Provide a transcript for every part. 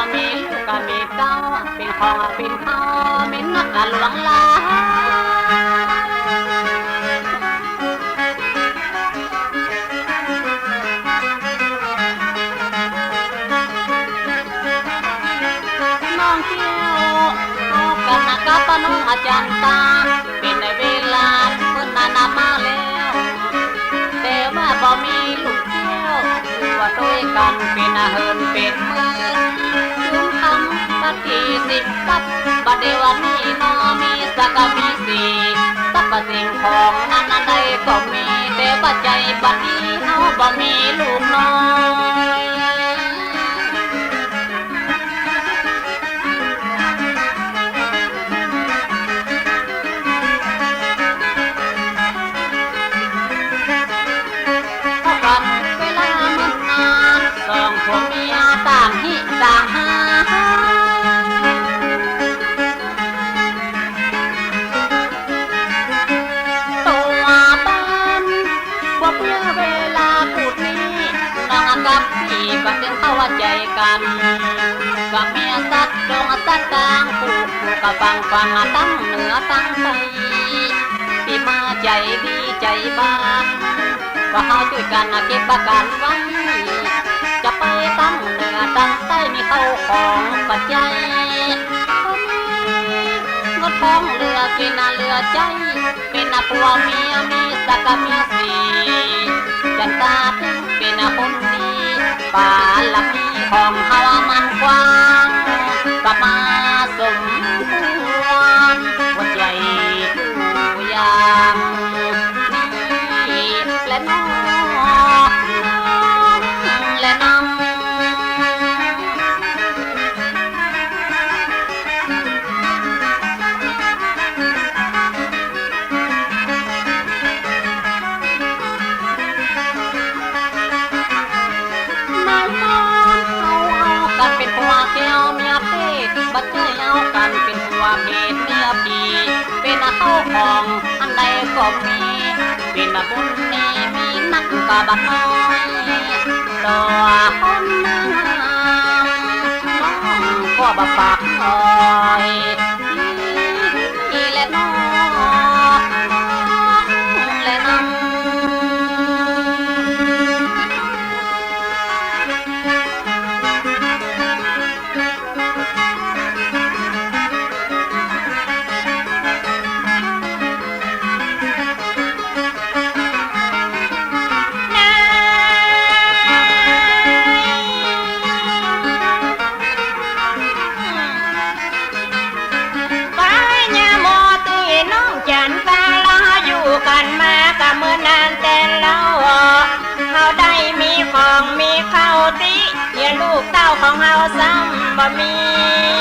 เฮามีลูกก็มีเต้าเป็นของเป็นเขาเป็นนักละหลวงลาน้องเที่ยวเอากันนะกับปน้องอาจารย์ตาเป็นในเวลาเพิ่นนานามาแล้วแต่ว่าบ่มี ว่าด้วยกันเป็นเหินเป็นมือจุมคำปฏิสิทัพบัดเดวันี้นอมีสักมีสีสักสิ่งของนั้นอันใดก็มีแต่ว่าใจบัดนี้เฮาบ่มีลูกน้อย ตว์กลางผูกผูกกับฟังฟังตั้งเหนือตั้งใต้ที่มาใจดีใจบ้านว่าเขาช่วยกันเก็บประกันไว้ จะไปตั้งเหนือตั้งใต้มีเข้าของปัจจัยงดท้องเรือกินน่ะเรือใจ เป็นน่ะผัวเมียมีสักมีสีจันตาถึงเป็นน่ะคนดีป่าละมีของเฮามันกว้างก็มา สมควรหัวใจผู้ยาง นใดก็มีเป็นมาบุญมีมีนักกะบัดน้อยตัวคนหนึ่งน้องก็บะปากคอย ของเฮาซ้ำบ่มี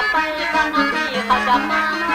ที่เขาจะไปกันนะที่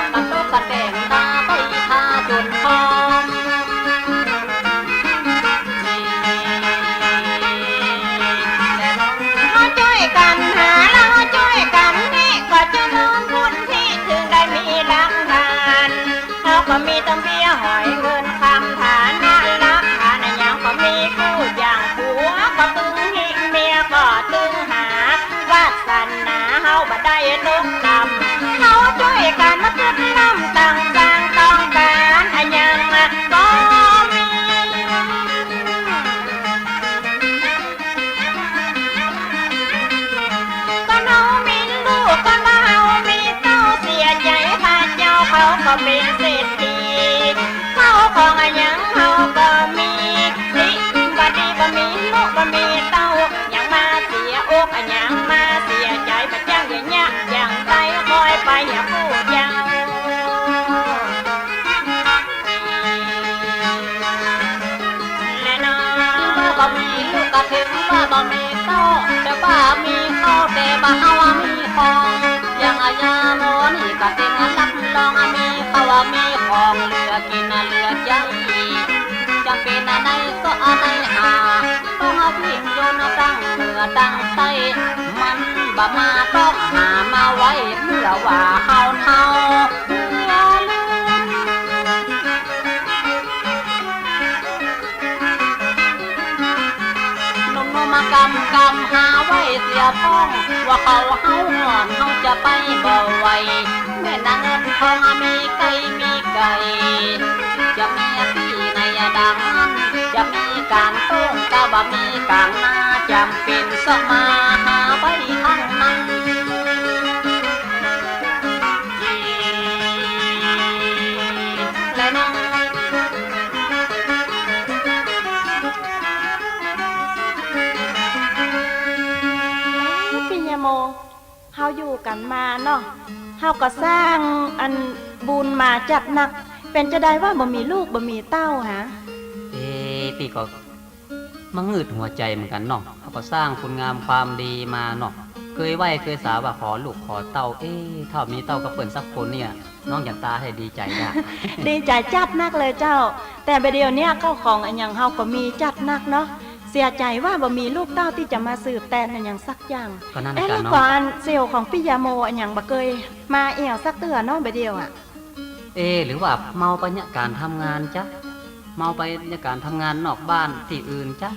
ปองยังอายาโมนี่ก็ถึงอันรับลองอะมีเขาว่ามีของเหลือกินอะเหลือใจจะเป็นอะไรก็อะไรหาต้องเอาพิงโยนตั้งเหนือตั้งใต้มันบ่มาต้องหามาไว้เพื่อว่าเฮาเท่า อย่าพ้องว่าเขาเฮาหอนเฮาจะไปเบาไวแม่นางเงินทองมีไก่มีไก่จะมีที่ในดังนั้นจะมีการต้งก็บ่มีการนาจำเป็นสมา อยู่กันมาเนาะเฮาก็สร้างอันบุญมาจัดหนัก เป็นจะได้ว่าบ่มีลูกบ่มีเต้าฮะเอ๊ะพี่ก็มังืดหัวใจเหมือนกันเนาะเขาก็สร้างคุณงามความดีมาเนาะเคยไหวเคยสาว่าขอลูกขอเต้า เอ๊ะถ้ามีเต้าก็เปิ่นสักคนเนี่ยน้องอย่างตาให้ดีใจได้ดีใจจัดนักเลยเจ้า แต่ประเดี๋ยวเนี้ยเข้าของอันอย่างเฮาก็มีจัดนักเนาะเสียใจว่าบ่มีลูกเต้าที่จะมาสืบแต่นอันอย่างสักอย่างก็นั่นนะเอ๊ะกัแล้นวเนาะก่อนเซลล์ของปิยาโมอันอย่างบ่เคยมาเอี่ยวสักเตือเนาะประเดี๋ยวอะ เอ๊ะหรือว่าเมาไปเนี่ยการทำงานจ้ะเมาไปเนี่ยการทำงานนอกบ้านที่อื่นจ้ะ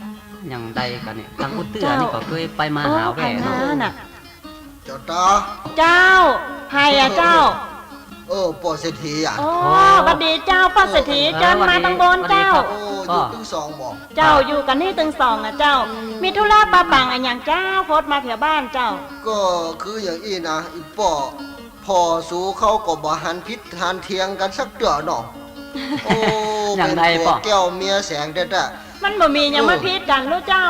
อย่างใดกันเนี่ยทางอุตเตือนี่ก็เคยไปมาโอ้หาแหวพังเนาะงาน่ะ เจ้าตาเจ้าไผ่อะเจ้า เออปอเศรษฐีอะโอ้บัดดีเจ้าป้าเศรษฐีเจิญมาตังบนเจ้า โอ้ อยู่ถึงสองบอกเจ้าอยู่กันนี่ตึงสองอะเจ้า มีธุระปะปังอันอย่างเจ้าโพดมาแถวบ้านเจ้า ก็คืออย่างอี้นะอีปอพอสู้เขาก็บ่หันพิษหันเทียงกันสักเดือหนอโอ้อย่างใดเป็นปผัอวแก้วเมียแสงแต่แต่มันบ่มีหยังมาพิดกันรู้เจ้า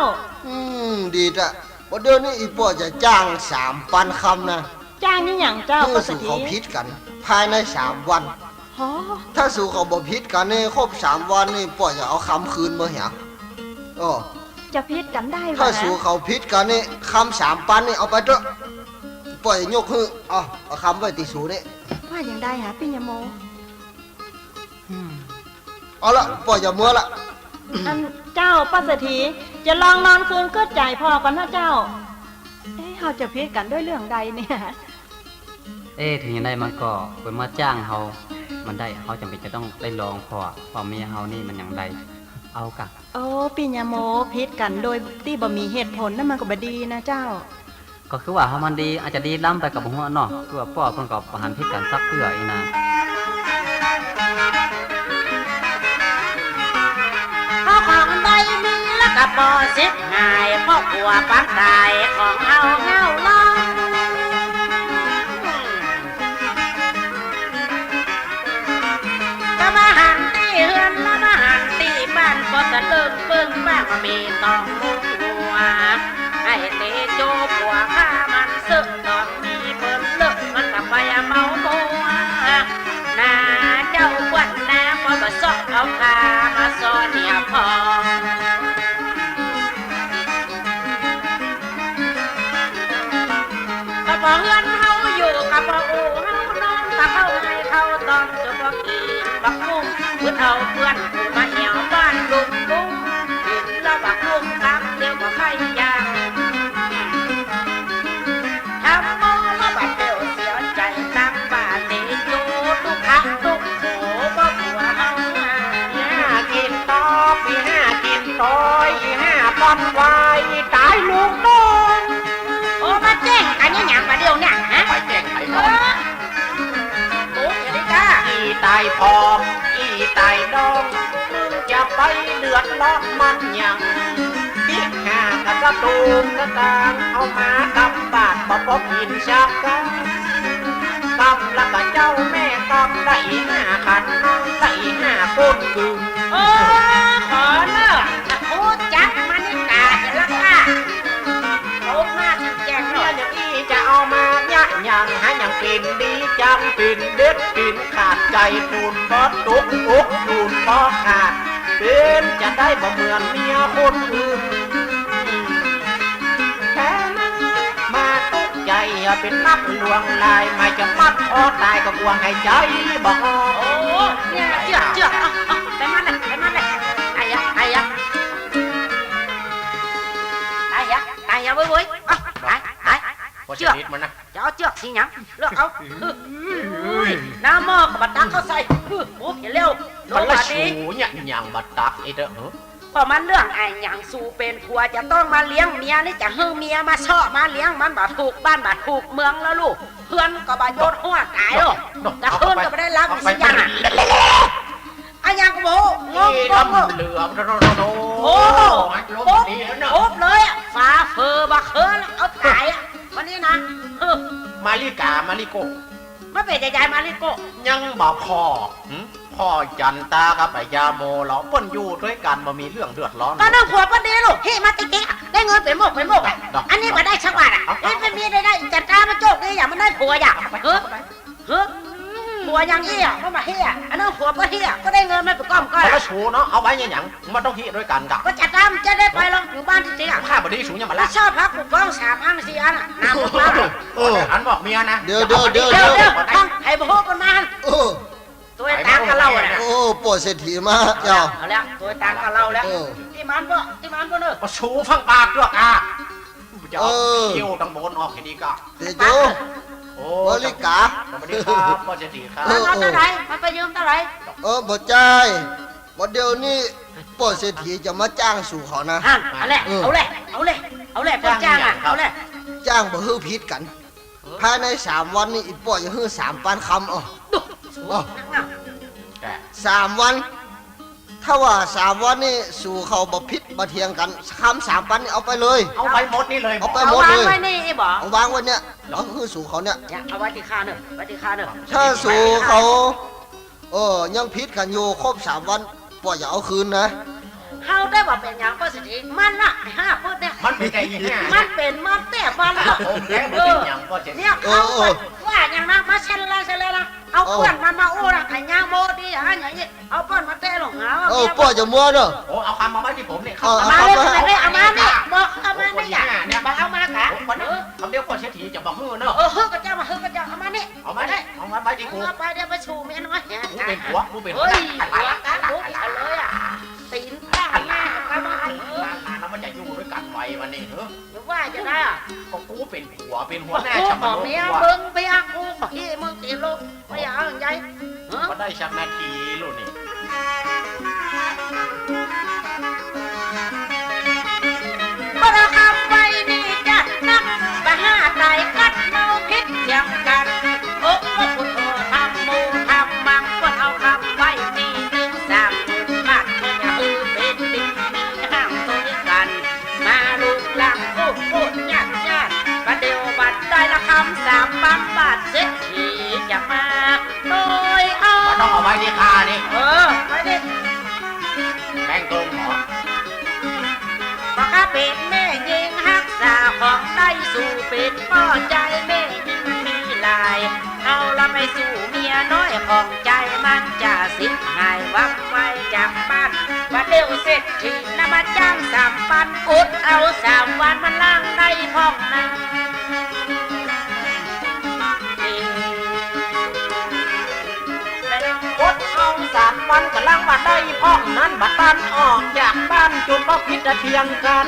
อืมดีจ้ะวันเดี๋ยวนี้อีปอจะจ้างสามปันคำนะจ้างนี่หยังเจ้าเพื่ป้าอเศรษสู่ฐีเขาพิษกัน ภายในสามวันโฮะ ถ้าสู่เขาบ่ผิดกันนี่ครบสามวันนี่ป่อยจะเอาคำคืนมาเหียอ๋อจะพิษกันได้ถ้าวะสู่เขาผิดกันนี่คำสามปันนี่เอาไปเถอะป่อยยกฮือเอาเอาคำไว้ติสูนี่ว่าอย่างได้หาพี่ยโมเอาละป่อยอย่ามัวละอันเจ้าป้าเศรษฐีจะลองนอนคืนก็ใจพอกันนะเจ้าเอ๊ะเราจะพิษกันด้วยเรื่องใดเนี่ย เอ๊ะถึงยังได้มันก็เปินมาจ้างเฮา มันได้เฮาจำเป็นจะต้องได้ลองพอพอเมียเฮานี่มันอย่างใดเอากะโอ้ปิญญาโมพิษกันโดยที่บ่มีเหตุผลนั่นมันก็บ่ดีนะเจ้า ก็คือว่าเฮามันดีอาจจะดีล้ำไปกับหัวเนาะคือว่าป้อเพิ่นก็ประหารพิษกันซักเพื่ออีนะข้าวของใดมีแล้วก็บ่สิบหายเพราะกลัวปักตายของเฮาเงาลอ มีต้องมุงหัวให้เตโจผัวข้ามันซึ่งต้องมีเปิ้นเลิกมันกับไปเมาโมนาเจ้าควันนาพอมาสอบเอาคามาสอนเนี่ยพอกระเป๋าเงินเฮาอยู่กระเป๋าอูเฮานอนกระเป๋าให้เขาตอนจะบอกกีบักมุ้งเพื่อเอาเพื่อน อนไว้ตายลูกน้องโอ้มาแจ้งกันยังหยังมาเดียวเนี่ยฮะไปแจ้งไขเอน้องอโอ้เอริกาอีตายพร้อมอีตายน้องมึงจะไปเดือดร้อนมันหยังบิ๊กหากระสะตูมกระตางเอามากำบาดบ่พบกินชักกันกำแล้วก็เจ้าแม่กำได้ห้าขันน้องได้ห้าก้นกึ่งโอ้ขอเลิก เอามาญะยังหายังปินดีจังปินเด็ดปินขาดใจตูนบอสตุกอุกตูนบอขาดเป็นจะได้บ่เหมือนเมียคนอื่นแค่นั้นมาตุกใจเป็นนับลวงลายไม่จะมัดคอตายก็กลัวให้ใจบ่โอ้เนี่ยเจือกเจือกเอาเอาไปมาเลยไปมาเลยตายยะตายยะตายยะตายยะเว้ยเว้ยเอาตายตาย พอ เจืจะอก นิดมันนะจะเอาเจือกสิหยังเลือกเอาน้ำหม้อกับบัตรตักเข้าใส่โอ้เห็นเร็วโลมันละบาสูนี้เนี่ยยังบัดตักไอ้เด้อเหรอเพราะมันเรื่องไอ้หยังสู่เป็นผัวจะต้องมาเลี้ยงเมียนี่จะให้เมียมาชอบมาเลี้ยงมันบาถูกบ้านบาถูกเมืองแล้วลูกเพื่อนก็บาโยนหัวตายลูกแต่เพื่อนก็ไม่ได้รับเอาสิไปยังอะไอ้หยังก็บอกงงนี่งงลำเหลืองโนโนโนโอ้มันลปุ๊บบดีแล้วเนาะปุ๊บเลยอะฟ้าเฟอบักเคินเอาตายอะ วันนี้นะ เออ มาริกามาริโก มาเป็นยายมาลิโกยังบอกพ่อหึพ่อจันตากับไอ้ยาโมเราเปิ้นอยู่ด้วยกันบ่มีเรื่องเดือดร้อน ก็นั่งผัวประเดี๋ยวลูกเฮ้มาติ๊กติ๊กได้เงินเป็นโมกเป็นโมกอะอันนี้มาได้ชักบาทอะเอ้ยเป็นมีได้ได้จัดการมาโจกได้อย่างมันได้ผัวอย่างเฮ้อเฮ้อ ผัวอย่างเอี้ยก็มาเฮียอันนั้นผัวก็เฮียก็ได้เงินมาไปก้อมก้อนมันละชูเนาะเอาไว้ยังหยังมันต้องฮีด้วยกันกับก็จัดการจะได้ไปลองอยู่บ้านจริงๆอะข้าบ่ได้ชูยังมาแล้ละวชอบพักกูกล้องสามอังสี่อันอะน้ำมันเอออันบอกเมียนะเดี๋ยวเดี๋ยวเดี๋ยวเดี๋ยวเดี๋เดี๋ยยววต้องให้โบกกันมาโอ้ตัวตางกับเราอะโอ้ป่อยเศรษฐีมาเจ้าเอาแล้วตัวตางกับเราแล้วเออที่มันก็ที่มันก็เนอะมาชูฟังปากด้วยอะจะเอเอาอเกี่ยวดังบนออกให้ดีก็เตโจ โอ้วลิกาสวัสดีครับพ่อเจดีครับ มันเอาเท่าไหร่มันไปยืมเท่าไหร่เออบ่จ่ายบ่เดี๋ยวนี้ป่อยเศรษฐีจะมาจ้างสู่เขานะฮั่นเอาแหละเอาแหละเอาแหละเอาแหละพ่อจ้างอะเอาแหละจ้างบ่ฮื้อผิดกัน ภายในสามวันนี้อีป่อยจะฮื้อสามปันคำอ๋อดูอ๋อแต่สามวัน ถ้าว่าสามวันนี่สู่เขาบ่ผิดบ่เทียงกันคำสามปันนี่เอาไปเลย เอาไปหมดนี่เลยเอาไปเอาหมดวางเลยไว้นี่ไอ้บอกเอาวางไว้เนี่ยเอาฮื้อสู่เขาเนี่ยเนี่ยเอาไว้ที่ข้าเนอะไว้ที่ข้าเนอะถ้าสู่เขาเออยังผิดกันอยู่ครบสามวันป่อยอย่าเอาคืนนะ เฮาได้ว่าเป็นอย่างก็สิมันน่ะไอ้ห้าพูดเนี่ยมันเป็นไงอีกเนี่ยมันเป็นมันแต่มันโอ้แกมันเป็นอย่างพ่อเจดีเนี่ยเขาไปไหวอย่างนั้นมาเช่นไรเช่นไรละเอาเพื่อนมามาอู้ละไอ้ยาโมดีอย่างนั้นอย่างนี้เอาเพื่อนมาเตะหลงเหาเออป้อจะมัวเด้อโอ้เอาคำมาไว้ที่ผมเนี่ยเอาเอาเอามาเอาเลยเอาเอามาเนี่ยบอกเอามาเนี่ยอย่าเนี่ยบอกเอามากะผมคนนี้คำเดียวคนเสียทีจะบอกมือเนอะเออเฮ้ยกระเจ้ามาเฮ้ยกระเจ้าเอามาเนี่ยเอามาได้เอามาไว้ที่กูเอาไปเดี๋ยวไปชูเมียน้อยกูเป็นผัวกูเป็นผัวเฮ้ยหัว ก็กูเป็นผัวเป็นหัวหน้ากูชะบมัอนกโลเมียกมึงไปอากูบอกที่มึงตีลูกไม่อยากเอาอย่างไรเออก็ได้ชักนาทีลูกนี่ นี่เออไปดิแม่งตรงหรอปากกาเป็นแม่ยิงฮักษาของได้สู่เป็นป้อใจแม่ยิงมีลาย เอาละไปสู่เมียน้อยของใจมันจะสิ้นหายวับไว้จากบ้านว่าเร็วเสร็จทีนำมาจ้างสามปันอุดเอาสามวันมันล่างในห้องนั้น วันกำลังมาได้พ่องนั้นบัดตันออกจากบ้านจุดบ่พิดเทียงกัน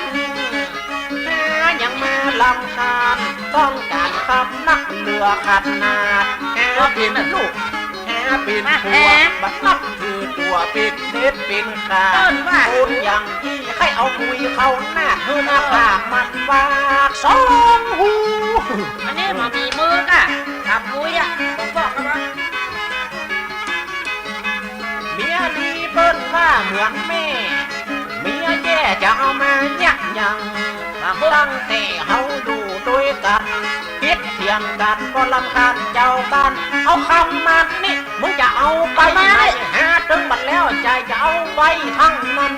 แหายังมาลำคาญต้องการคำนักเรือขัดนาดแหเป็นลูกแหเป็นผัวบัดนับคือตัวปิดเน็ดเป็นขาเอาคุณอย่างที่ให้เอาคุยเขาหน้าเธอหน้าผากมันวากสองหูอันนี้มามีมือกะขับมุ้ยอะผมบอกกันว่า ดีเปิ้นว่าเหมือนแม่เมียแย่จะเอามายักยังตั้งแต่เฮาดูด้วยกันคิดเถียงกันก็ลำคาญเจ้าบ้านเอาคำมันนี่มึงจะเอาไปไหนหาถึงบัดแล้วใจจะเอาไว้ทั้งนั้น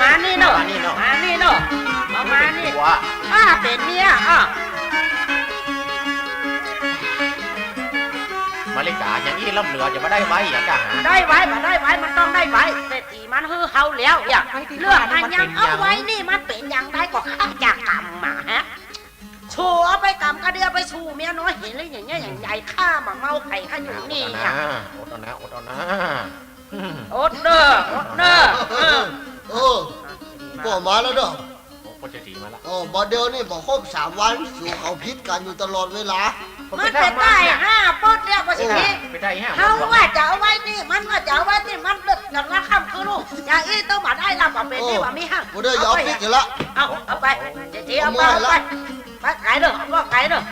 มานี่เนอะมานี่เนาะมานี่เนอะเอามานี่หัวอ้าเป็นเมียอะ มาลิกาอย่างนี้ล่ำเหลือจะมาได้ไว้อย่ากะหาได้ไว้มาได้ไว้มันต้องได้ไว้เศรษฐีมันฮือเฮาแล้วอย่าเรื่องอันยังเอาไว้นี่มันเป็นอย่างไรก็ข้าจากกรรมมาฮะชูเอาไปกรรมกระเดือไปชูเมียน้อยเห็นเลยอย่างเงี้ยอย่างใหญ่ข้ามาเมาไข่ข้าอยู่นี่อดอะเอานะอดเอานะอดเอานะอืมอดเด้ออดเด้อเออเออป้อมาแล้วเด้อโอ้โหเศรษฐีมาละอ๋อบ่เดียวนี่บ่ครบสามวันสู่เขาพิษกันอยู่ตลอดเวลา มันเป็นได้ห้าปดเนี่ยประสิทธิไปได้ฮะเขาว่าจะเอาไว้นี่ มันว่าจะเอาไว้นี่ มันเลิกกันละคำคือลูกอย่าอีต้องมาได้ลำมาเป็นนี่ว่ามีห้างบ่เดียวอย่าเอาพิษกันละเอาเอาไปเจ๊เอาไปเอาไปไปขายเด้อว่าขายเด้อ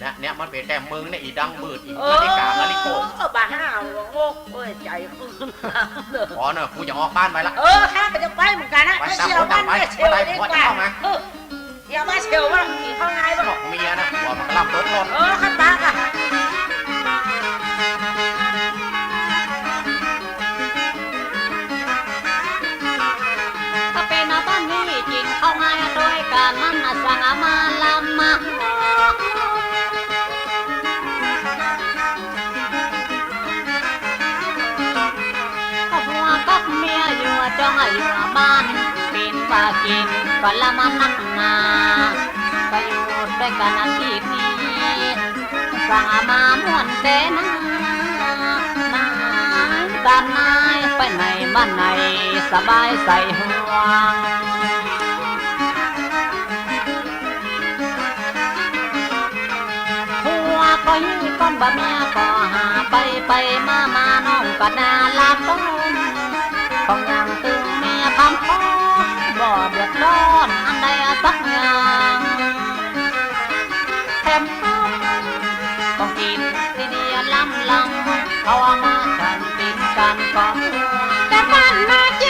เนี่ยเนี่ยมันเป็นแต่มึงเนี่ยอีดังบืดอีเอนาอฬิกานาฬิโกบ้าห้าโง่โอ้ยใจขึ้นเด้ออ๋อเนอะกูจะออกบ้านไปละเออข้าก็จะไปเหมือนกันนะไม่เชียวมันไม่เชียวดีกว่าเออ อย่ามาเชียวว่ากินข้าวไงบ้างบอกเมียนะหัวมันกำลังรถรถเออขันปากอะก็เป็นบ้านนี้กินข้าวง่ายโดยการมันน่ะสั่งมาลำมาก็หัวกับเมียอยู่จ้องอยู่บ้าน เป็นว่ากินก็ละมันนักหนาก็อยู่ด้วยกันอาทิตย์นี้สั่งมาม่วนเตนะนายด้านนายไปไหนมาไหนสบายใส่ห่วงหัวก็ยี่ก้อนบะเมียก็หาไปไปมามาน้องก็น่าลักต้นต้องยังตึงเมียคำพ้อ บ่เดือดร้อนอันใดสักอย่างแถมต้องกินที่เดียลำลำเขาเอามากันติดกันก่อนแต่บ้านมาจ้า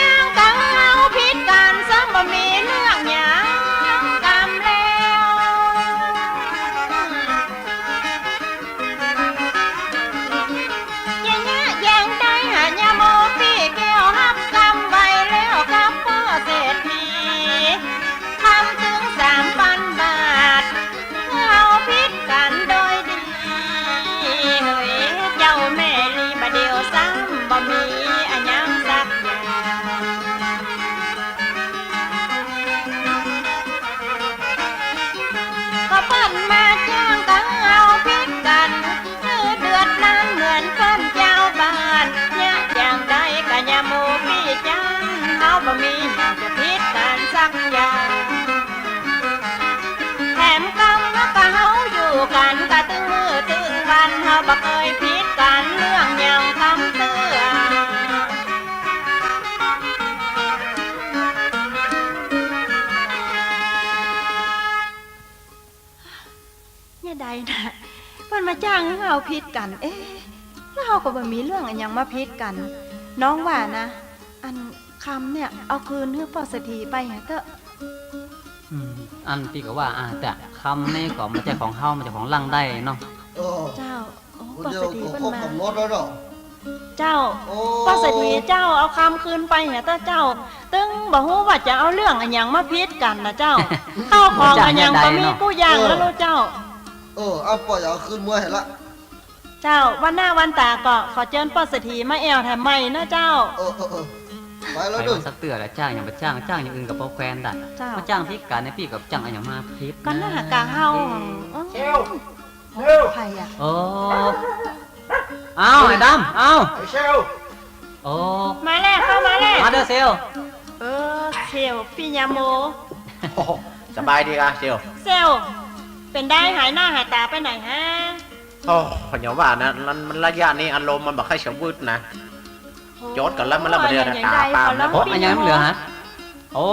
จ้างให้เราพิษกัน เอ๊ะแล้วเราก็บ่มีเรื่องอันหยังมาพิษกัน น้องว่านะ อันคำเนี่ย เอาคืนให้พ่อเสถีไปหาเถอะอืมอันพี่ก็ว่าอ่าแต่คำนี่ก็ไม่ใช่ของเฮามันจะของลังได้เนาะเออเจ้าโอ้คนพ่อเดียเสวถีก็เพิ่นครบมากำหนดแล้วเนาะ เจ้าโอ้ พ่อเสถีเจ้าเอาคำคืนไปหาเถอะเจ้า ตึงบอกว่าจะเอาเรื่องอันหยังมาพิษกันนะเจ้า เข้าของอันหยังก็มีผู้อย่างแล้วลูกเจ้าเออเอาปล่อยเอาขึ้นเมื่อให้ละ เจ้าวันหน้าวันตาก็ขอเชิญพ่อเสถีมาแอวแถมใหม่นะเจ้า เออเออเออไปไปแล้วด้วยว่าสักเตือแล้วจ้างอย่างไปจ้างจ้างอย่างอื่นกับโปรแควนได้เจ้า มาจ้างพิการในพี่กับจ้างอะไรอย่างมาพิษก็น่ากะเฮาอ๋อเชลเชลใครอะโอ้เอาไอ้ดำเอาไอ้เชลโอ้มาแล้วเข้ามาแล้วมาเด้อเซลลเออเซลพี่ยาโมโอ้โหสบายดีกะเชลเซล เป็นได้หายหน้าหายตาไปไหนฮะ โอ้พญาว่านะมันมันระยะนี้อารมณ์มันบอกให้ชวืดนะ โจทย์ก่อนแล้วมันแล้วมาเดือนโย่งตาใดปามขอร้โอ้อันยังไม่เหลือฮะ โอ้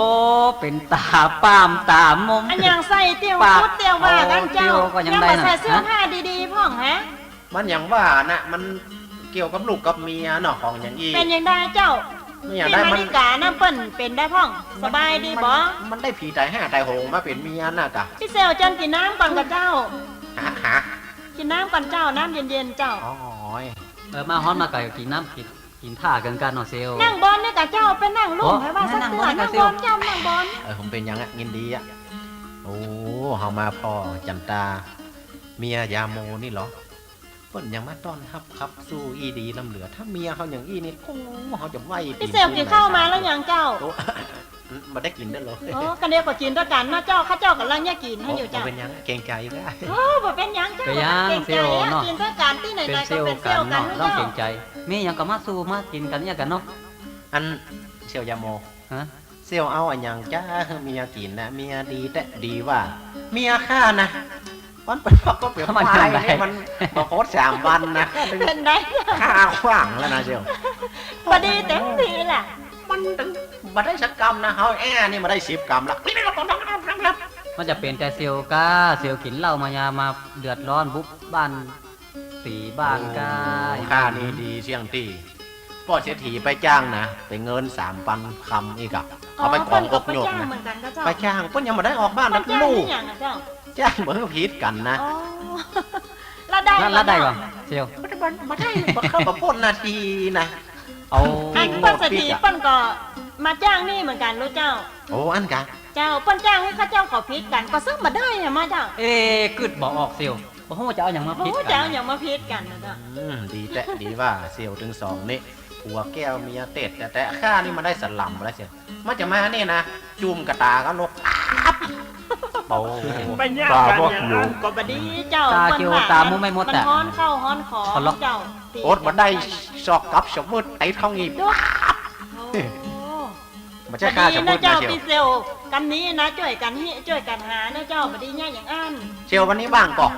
เป็นตาป้ามตามม อันยังใส่เตียวปากพุดเตียวว่ากันเจ้าโอ้เตียวก็ยังได้มาน่ะใส่เสื้อฮะผ้าดีๆพ่องฮะ มันอย่างว่านะมันเกี่ยวกับลูกกับเมียเนาะของอย่างอีเป็นยังได้เจ้า ไม่อย่างพี่ได้นามันฬิกาน้ำเปิ้นเป็นได้พ่อง สบายดีบ่มันมันได้ผีตายห้าตายโหงมาเป็นเมียน่ะกะพี่เซลจันกินน้ำก่อนกับเจ้า หาหากินน้ำก่อนเจ้าน้ำเย็นๆเจ้า อ๋อเออมาฮ้อนมาไก่กินน้ำกินกินท่ากันกันเนาะเซลลนั่งบอลนี่กับเจ้าไปนั่งลุ่มโอ้ให้ว่าสักนั่งเตือนบอลกันั่บงเซบลอลเจ้านั่งบอลเออผมเป็นยังอะยินดีอะโอ้เฮามาพ่อจันตา เมียยาโมนี่เหรอ เปิ้นยังมาต้อนรับครับสู้อีดีลำเหลือ ถ้าเมียเขาอย่างอีนี่โอ้เขาจะไหวพี่เซลกินข้าวมาแล้วยังเจ้าโอ้มาได้กินได้เหรอโอ้กันเดียวก็กินด้วยกันนะเจ้าข้าเจ้ากับลังแยกกินให้อยู่โบ่เจ้าเป็นยังเกรงใจก็ได้โอ้บ่เป็นหยังเจ้าก็ยังเก่งเซใจลลอะเนาะกินด้วยกันที่ไหนเป็นๆเซก็ลเป็นล์เซกัลนล์กันเนาะนะต้องเจ้าเก่งใจมีหยังก็มาสู้มากินกันเนี่ยกันเนาะอันเซียวยาโมฮะเซียวเอาอันยังจ้าเมียกินนะเมียดีแต่ดีว่า เมียข้านะ มันเป็นก็เปลี่ยนมันไปยังไงนี่มันมาโคตรสามวันนะเป็นได้ข้าขว้างแล้วนะเซียวพอดีเต็มทีแหละมันถึงมาได้สักกรรมนะเฮาแอ่นี่มาได้สิบกรรมละมันจะเป็นแต่เซลล์กาเซลล์กินเหล้ามายามาเดือดร้อนบุบบ้านตีบ้านกาข้านี่ดีเสี่ยงตีพ่อเสียทีไปจ้างนะไปเงินสามพันคำอีกอะเอาไปกองอกโยกไปจ้างนะเหมือนกันก็เจ้าไปจ้างเพิ่นยังมาได้ออกบ้านไปนะจ้างลูกนี่อย่างอะเจ้าจ้างเหมือนกับพีดกันนะอ๋อแล้วได้แล้วแล้วได้ก่อนเซลล์มันมันมาได้มาเข้ามาพ่นนาทีนะ เอาอันเปิ้นสถีเปิ้นก็มาจ้างนี่เหมือนกันรู้เจ้า โอ้อันกะเจ้าเปิ้นจ้างให้ข้าเจ้าขอพิษกันก็ซื้อมาได้อะมาเจ้าเอ๊ะกึดบอกออกเซลล์บ่ฮู้จะเอาหยังมาโอ้พิษเจ้ากันอย่ามาพิษกันนะเจ้า อืมดีแต่ดีว่าเสี่ยวถึงสองนี่ ผัวแก้วเมียเต็ดแต่แต่ข้านี่มาได้สลัมแล้วเสียมันจะมาเนี่ยนะจุ่มกระตาก็ลกโอ้ไปยากกันอย่างนั้นก็บดีเจ้าตาปิ้นเกียวว่ตามุไม่หมดมันอะฮ้อนเข้าฮ้อนขอขอล็อก เจ้าตีโอ๊ตมาได้ซอกกับสมมุติไอ้ท้องอีบโอ้มันจะฆ่าสมมุนะตินะเจ้าเชียวพี่เซลกันนี้นะช่วยกันฮิช่วยกันหานะเจ้าบดีเนี่ยอย่างอันเชียววันนี้ว่างก่อน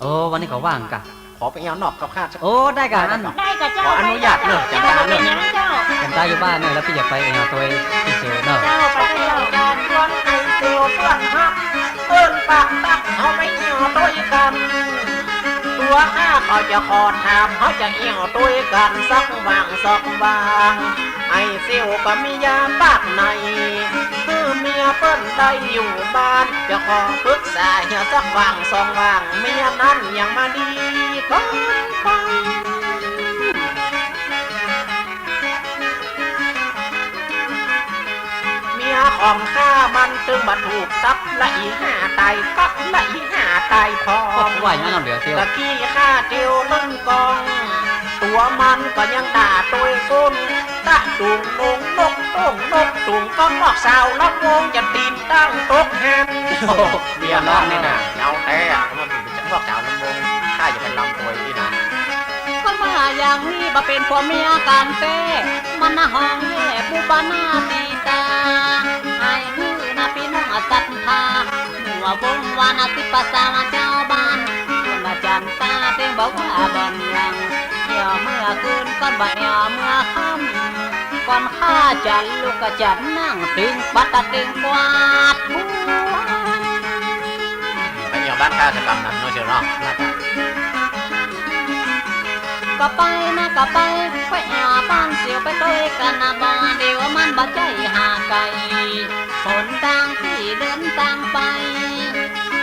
โอ้วันนี้เขาว่างกะ ขอไปเอานอกกับข้าสัก โอ้ได้กันอันได้กับเจ้าขออนุญาตเนอะจังเจ้าการเนเป็อะนหยังเจ้ากันตาอยู่บ้านเนี่ยแล้วพี่จะไปเองเอาตัวพี่เซลล์เนาะ เจ้าไปเจ้าการชวนไอ้เซียวเพื่อนฮักเอิ้นปากตักเอาไม่เหี่ยวตัวกัน ตัวข้าก็จะขอถามเขาจะเหี่ยวตัวกันสักบางสักบาง ไอ้เซียวก็มียาปากในคือเมียเปิ้นได้อยู่บ้าน จะขอปรึกษาเหี่ยวสักบางสองบางเมียนั้นยังมาดี ก็ไปเมียของข้ามันตึงมาถูกตับละอีห้าตายตับละอีห้าตายพอก็ว่าอย่างนั้นเอาเดี๋ยวเซลล์ตะกี้ข้าเดียวมันกอง ตัวมันก็ยังด่าตัวก้นตะตุงนงนกตุงนกตุงก็นอกสาวลำวงจะตีนตั้งตกแฮมเมียน้องนี่นะเอาแต่มันเป็นจังนอกสาวลำวง ข้าจะเป็นลำตัวนี่นะคนมาอย่างนี้บ่เป็นผัวเมียกันเป้มันน่ะห้องแย่ผู้บ้านาตีตาไอ้มือน่ะพี่น้องอสัตธาหัววงวานาติปัสสาวะเจ้าบ้านคนอาจารย์ตาเต็งบอกว่าบันลังเหี่ยวเมื่อคืนก่อนบ่ายเมื่อค่ำก่อนข้าจันลูกกะจันนั่งติงปัตตะติงกวาดบัวไปเหี่ยว บ้านข้าจะกำนันเนาะเชียวเนาะก็ไปนะก็ไปไปแอวบ้านเสียวไปด้วยกันนะบ้าเดียวมันบ่ใจหาไกลหนทางที่เดินตามไป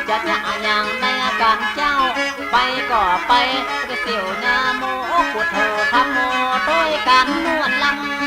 จะยะอย่างในอาการเจ้า ไปก็ไปไปเสียวนาโมพุทโธธรรมโมด้วยการนวดลำ